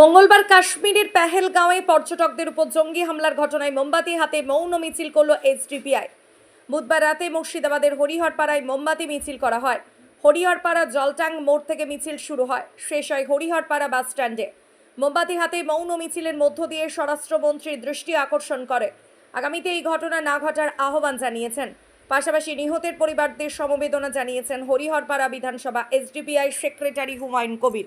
মঙ্গলবার কাশ্মীরের পেহেলগাঁওয়ে পর্যটকদের উপর জঙ্গি হামলার ঘটনায় মোমবাতি হাতে মৌন মিছিল করল এসডিপিআই। বুধবার রাতে মুর্শিদাবাদের হরিহরপাড়ায় মোমবাতি মিছিল করা হয়। হরিহরপাড়া জলটাং মোড় থেকে মিছিল শুরু হয়। শেষ হয় হরিহরপাড়া বাস স্ট্যান্ডে। মোমবাতি হাতে মৌন মিছিলের মধ্য দিয়ে স্বরাষ্ট্রমন্ত্রীর দৃষ্টি আকর্ষণ করে। আগামীতে এই ঘটনা না ঘটার আহ্বান জানিয়েছেন। পাশাপাশি নিহতের পরিবারদের সমবেদনা জানিয়েছেন হরিহরপাড়া বিধানসভা এসডিপিআই সেক্রেটারি হুমায়ুন কবির।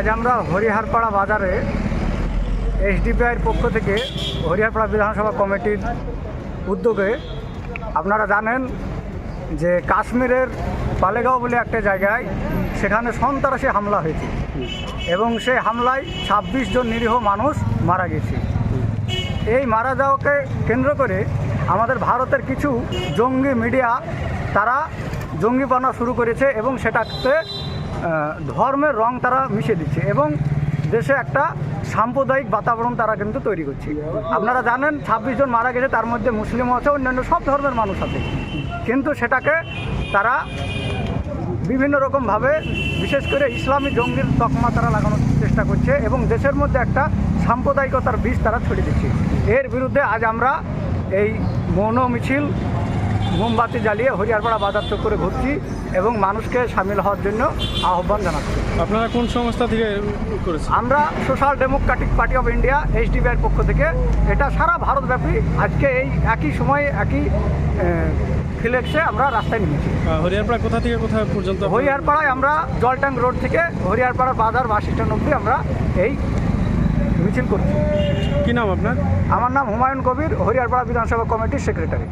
আজ আমরা হরিহারপাড়া বাজারে এসডিপিআইয়ের পক্ষ থেকে হরিহারপাড়া বিধানসভা কমিটির উদ্যোগে আপনারা জানেন যে কাশ্মীরের পালেগাঁও বলে একটা জায়গায় সেখানে সন্ত্রাসী হামলা হয়েছে। এবং সেই হামলায় ছাব্বিশ জন নিরীহ মানুষ মারা গেছে। এই মারা যাওয়াকে কেন্দ্র করে আমাদের ভারতের কিছু জঙ্গি মিডিয়া তারা জঙ্গিপনা শুরু করেছে এবং সেটাতে ধর্মের রং তারা মিশে দিচ্ছে এবং দেশে একটা সাম্প্রদায়িক বাতাবরণ তারা কিন্তু তৈরি করছে। আপনারা জানেন, ছাব্বিশ জন মারা গেছে, তার মধ্যে মুসলিমও আছে, অন্যান্য সব ধর্মের মানুষ আছে। কিন্তু সেটাকে তারা বিভিন্ন রকমভাবে বিশেষ করে ইসলামী জঙ্গির তকমা তারা লাগানোর চেষ্টা করছে এবং দেশের মধ্যে একটা সাম্প্রদায়িকতার বীজ তারা ছড়িয়ে দিচ্ছে। এর বিরুদ্ধে আজ আমরা এই মৌন মিছিল মোমবাতি জ্বালিয়ে হরিয়ারপাড়া বাজার চক্করে ঘুরছি এবং মানুষকে সামিল হওয়ার জন্য আহ্বান জানাচ্ছি। আপনারা কোন সংস্থা থেকে করেছেন? আমরা Social Democratic Party of India এইচডিবিআইয়ের পক্ষ থেকে এটা সারা ভারতব্যাপী আজকে এই একই সময়ে একই ফিলেক্সে আমরা রাস্তায় নেমেছি। আহ, হরিয়ারপাড়া কোথা থেকে কোথা পর্যন্ত হরিয়ারপাড়ায় আমরা জলটাং রোড থেকে হরিয়ারপাড়া বাজার বাস স্ট্যান্ড অব্দি আমরা এই মিছিল করছি। কি নাম আপনার? আমার নাম হুমায়ুন কবির হরিয়ারপাড়া বিধানসভা কমিটির সেক্রেটারি।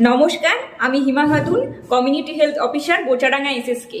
নমস্কার আমি Hima Khatun community health officer Bochadanga SSK.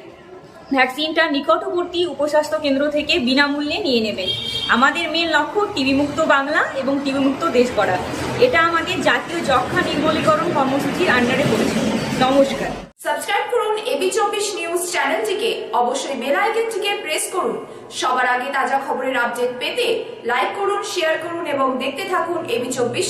ভ্যাকসিনটা নিকটবর্তী উপস্বাস্থ্য কেন্দ্র থেকে বিনামূল্যে নিয়ে নেবেন। আমাদের মেন লক্ষ্য টিবি মুক্ত বাংলা এবং টিবি মুক্ত দেশ করা এটা আমাদের জাতীয় যক্ষা নির্মূলীকরণ কর্মসূচির আন্ডারে পড়েছে। নমস্কার। সাবস্ক্রাইব করুন এবি চব্বিশ নিউজ চ্যানেলটিকে অবশ্যই বেল আইকনটিকে প্রেস করুন। সবার আগে তাজা খবরের আপডেট পেতে লাইক করুন শেয়ার করুন এবং দেখতে থাকুন এবি চব্বিশ